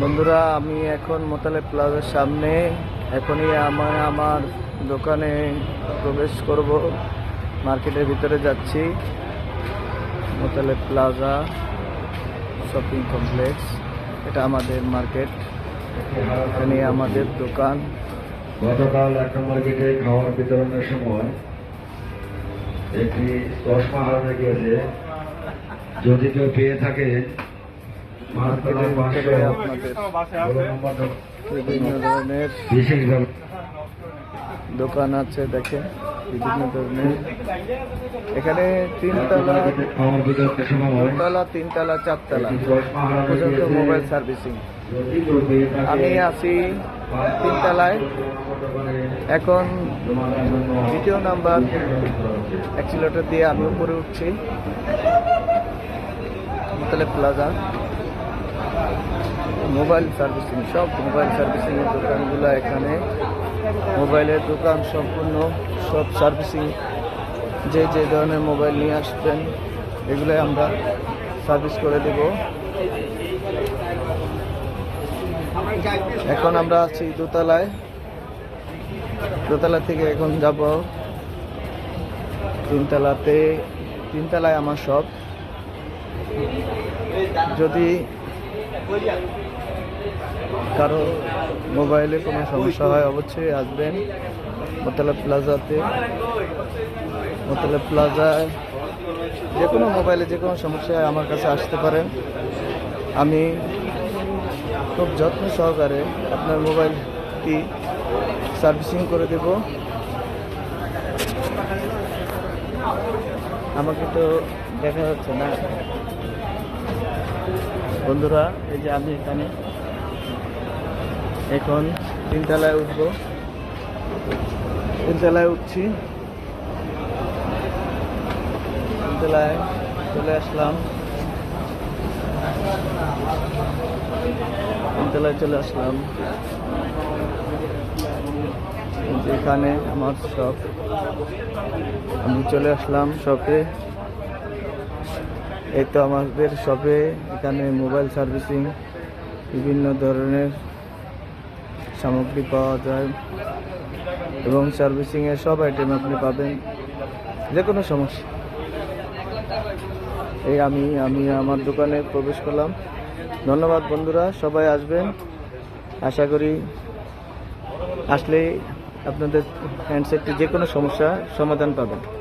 বন্ধুরা, আমি এখন মোতালে প্লাজার সামনে। এখনই আমার আমার দোকানে প্রবেশ করব। মার্কেটের ভিতরে যাচ্ছি। Motale plaza shopping complex. এটা আমাদের মার্কেট। এখানে আমাদের দোকান। গতকাল এক নম্বর গেটে খাবার বিতরণের সময় একটি চশমা হারানো গিয়েছে যদি কেউ পেয়ে থাকে মার্কেটের ভিতরে আপনাদের দোকান। বিভিন্ন ধরনের দোকান আছে দেখে বিভিন্ন ধরনের। এখানে তিনতলা দোতলা তিনতলা চারতলা। পর্যন্ত মোবাইল সার্ভিসিং। আমি আছি তিনতলায়। এখন দ্বিতীয় নাম্বার। অ্যাক্সিলেটর দিয়ে আমি উপরে উঠছি। মোতালে প্লাজা। মোবাইল সার্ভিসিং সব মোবাইল সার্ভিসিং এর দোকানগুলো এখানে। মোবাইলের দোকান সম্পূর্ণ সব সার্ভিসিং। যে যে ধরনের মোবাইল নিয়ে আসবেন এগুলো আমরা সার্ভিস করে দেব। এখন আমরা আছি দোতলায়। দোতলা থেকে এখন যাব। তিনতলাতে, তিনতলায় আমার সব যদি কারও মোবাইলে কোনো সমস্যা হয়, অবশ্যই আসবেন মোতালা প্লাজাতে। মোতালা প্লাজায় যে কোনো মোবাইলে যে কোনো সমস্যা হয় আমার কাছে আসতে পারেন। আমি খুব যত্ন সহকারে আপনার মোবাইলটি সার্ভিসিং করে দেব। আমাকে তো দেখা যাচ্ছে না। বন্ধুরা, এই যে আমি এখানে এখন তিনতলায় উঠবো। তিনতলায় উঠছি। তিনতলায় চলে আসলাম। তিনতলায় চলে আসলাম। যেখানে আমার শপ আমি চলে আসলাম শপে। এই তো আমাদের শপে। এখানে মোবাইল সার্ভিসিং, বিভিন্ন ধরনের সামগ্রী পাওয়া যায় এবং সার্ভিসিংয়ের সব আইটেম আপনি পাবেন। যে কোনো সমস্যা। এই আমি আমি আমার দোকানে প্রবেশ করলাম। ধন্যবাদ বন্ধুরা, সবাই আসবেন। আশা করি আসলে আপনাদের হ্যান্ডসেটটি যে কোনো সমস্যা সমাধান পাবেন।